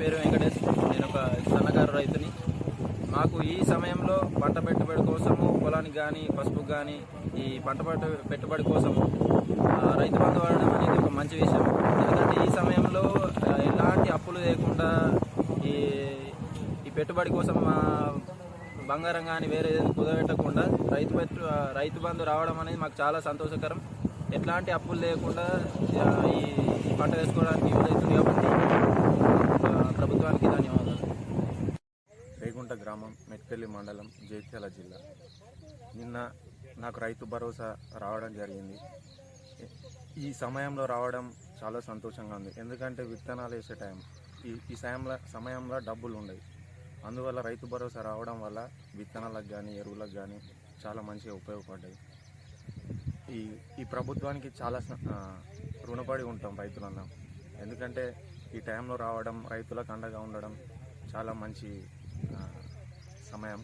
పేరు వెంకటేష్. నేను ఒక సన్నకారు రైతుని. మాకు ఈ సమయంలో పంట పెట్టుబడి కోసము పొలానికి కానీ పసుపు కానీ ఈ పంట పెట్టుబడి కోసము రైతు బంధు వాడడం అనేది ఒక మంచి విషయం. ఎందుకంటే ఈ సమయంలో ఎలాంటి అప్పులు లేకుండా ఈ ఈ పెట్టుబడి కోసం బంగారం కానీ వేరే కుదబెట్టకుండా రైతు పెట్టు రైతు బంధు రావడం అనేది మాకు చాలా సంతోషకరం. ఎట్లాంటి అప్పులు లేకుండా ఈ పంట వేసుకోవడానికి గ్రామం మెట్కెల్లి మండలం జైత్యాల జిల్లా. నిన్న నాకు రైతు భరోసా రావడం జరిగింది. ఈ సమయంలో రావడం చాలా సంతోషంగా ఉంది. ఎందుకంటే విత్తనాలు వేసే టైం ఈ ఈ సమయంలో సమయంలో డబ్బులు ఉండవు అందువల్ల రైతు భరోసా రావడం వల్ల విత్తనాలకు కానీ ఎరువులకు కానీ చాలా మంచిగా ఉపయోగపడ్డాయి. ఈ ఈ ప్రభుత్వానికి చాలా రుణపడి ఉంటాం రైతులందరం ఎందుకంటే ఈ టైంలో రావడం రైతులకు అండగా ఉండడం చాలా మంచి സമയം